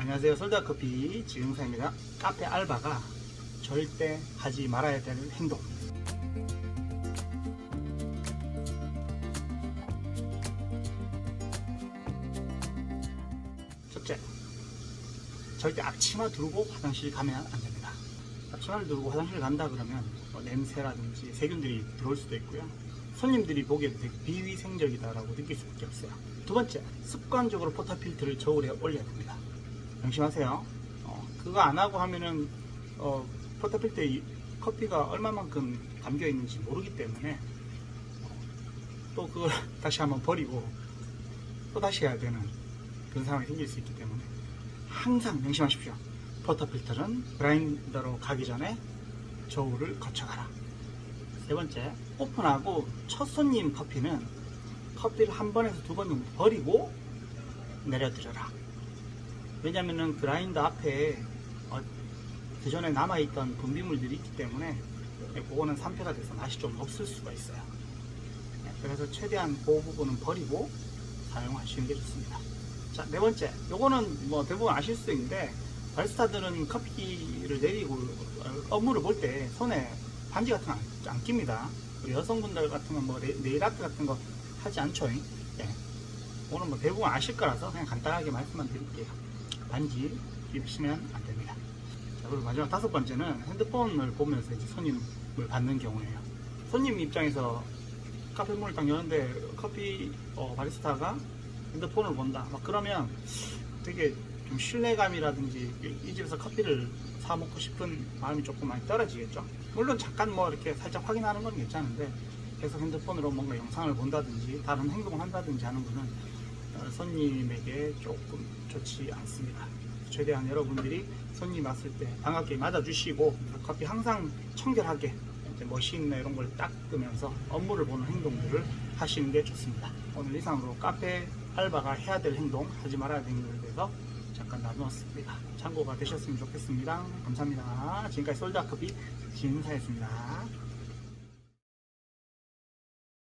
안녕하세요. 솔다커피 지흥사입니다. 카페 알바가 절대 하지 말아야 될 행동. 첫째, 절대 앞치마 두르고 화장실 가면 안 됩니다. 앞치마를 두르고 화장실 간다 그러면 뭐 냄새라든지 세균들이 들어올 수도 있고요. 손님들이 보기에도 되게 비위생적이다라고 느낄 수밖에 없어요. 두 번째, 습관적으로 포타필터를 저울에 올려야 됩니다. 명심하세요. 어, 그거 안 하고 하면은 어, 포타필터에 이 커피가 얼마만큼 담겨 있는지 모르기 때문에 어, 또 그걸 다시 한번 버리고 또 다시 해야 되는 그런 상황이 생길 수 있기 때문에 항상 명심하십시오. 포터필터는 그라인더로 가기 전에 저울을 거쳐가라. 세 번째, 오픈하고 첫 손님 커피는 커피를 한 번에서 두 번 정도 버리고 내려드려라. 왜냐면은 그라인더 앞에 어, 그 전에 남아있던 분비물들이 있기 때문에 그거는 산패가 돼서 맛이 좀 없을 수가 있어요. 네, 그래서 최대한 그 부분은 버리고 사용하시는 게 좋습니다. 자, 네 번째. 요거는 뭐 대부분 아실 수 있는데, 바리스타들은 커피를 내리고 어, 업무를 볼 때 손에 반지 같은 거 안, 안 낍니다. 여성분들 같은 건뭐 네일 아트 같은 거 하지 않죠. 예. 오늘 뭐 대부분 아실 거라서 그냥 간단하게 말씀만 드릴게요. 반지 입으시면 안 됩니다. 자, 그리고 마지막 다섯 번째는 핸드폰을 보면서 이제 손님을 받는 경우예요. 손님 입장에서 카페 문을 딱 여는데 커피 어, 바리스타가 핸드폰을 본다. 막 그러면 되게 좀 신뢰감이라든지 이- 이 집에서 커피를 사 먹고 싶은 마음이 조금 많이 떨어지겠죠. 물론 잠깐 뭐 이렇게 살짝 확인하는 건 괜찮은데 계속 핸드폰으로 뭔가 영상을 본다든지 다른 행동을 한다든지 하는 거는 어, 손님에게 조금 좋지 않습니다. 최대한 여러분들이 손님 왔을 때 반갑게 맞아주시고 커피 항상 청결하게 머신이나 이런 걸 닦으면서 업무를 보는 행동들을 하시는 게 좋습니다. 오늘 이상으로 카페 알바가 해야 될 행동, 하지 말아야 될 행동에 대해서 잠깐 나누었습니다. 참고가 되셨으면 좋겠습니다. 감사합니다. 지금까지 솔드아커피 진사였습니다.